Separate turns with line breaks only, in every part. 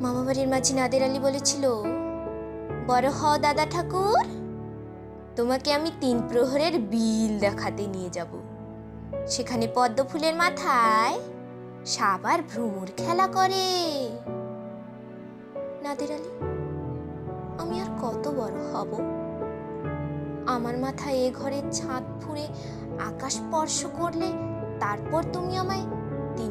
মামাবাড়ির মাঝি নাদের আলী বলেছিল, বড় হ, দাদা ঠাকুর, তোমাকে আমি তিন প্রহরের বিল দেখাতে নিয়ে যাব। সেখানে পদ্ম ফুলের মাথায় সাপ আর ভ্রমর খেলা করে। নাদের আলী, আমি আর কত বড় হব? আমার মাথায় এ ঘরের ছাদ ফুঁড়ে আকাশ স্পর্শ করলে তারপর তুমি আমায় তিন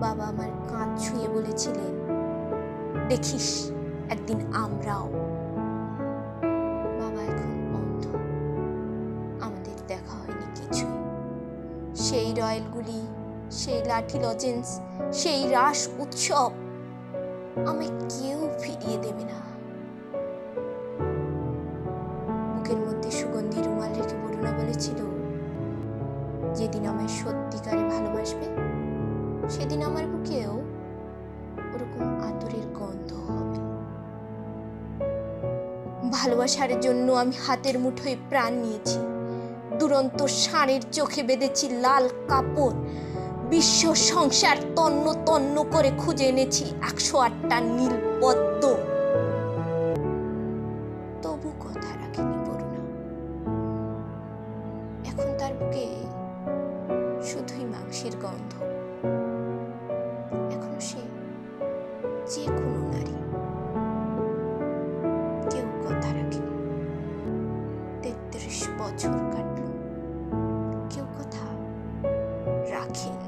বাবা আমার কাঁধ ছুঁয়ে বলেছিলেন, দেখিস একদিন আমরাও। বাবা এখন অন্ধ। আমাদের দেখা হয়নি কিছুই। সেই রয়েলগুলি সেই লাঠি লজেন্স, সেই রাস উৎসব, আমায় কেউ ফিরিয়ে দেবে না। বুকের মধ্যে সুগন্ধি রুমাল রেখে বরুণা বলেছিল, যেদিন আমায় সত্যিকারে ভালোবাসবে ভালোবাসার জন্য আমি হাতের মুঠোয় প্রাণ নিয়েছি। দুরন্ত ষাঁড়ের চোখে বেঁধেছি লাল কাপড়। বিশ্ব সংসার তন্ন তন্ন করে খুঁজে এনেছি একশো আটটা নীল পদ্ম তবু কথা রাখিনি না এখন তার বুকে শুধুই মাংসের গন্ধ। এখন সে যে king.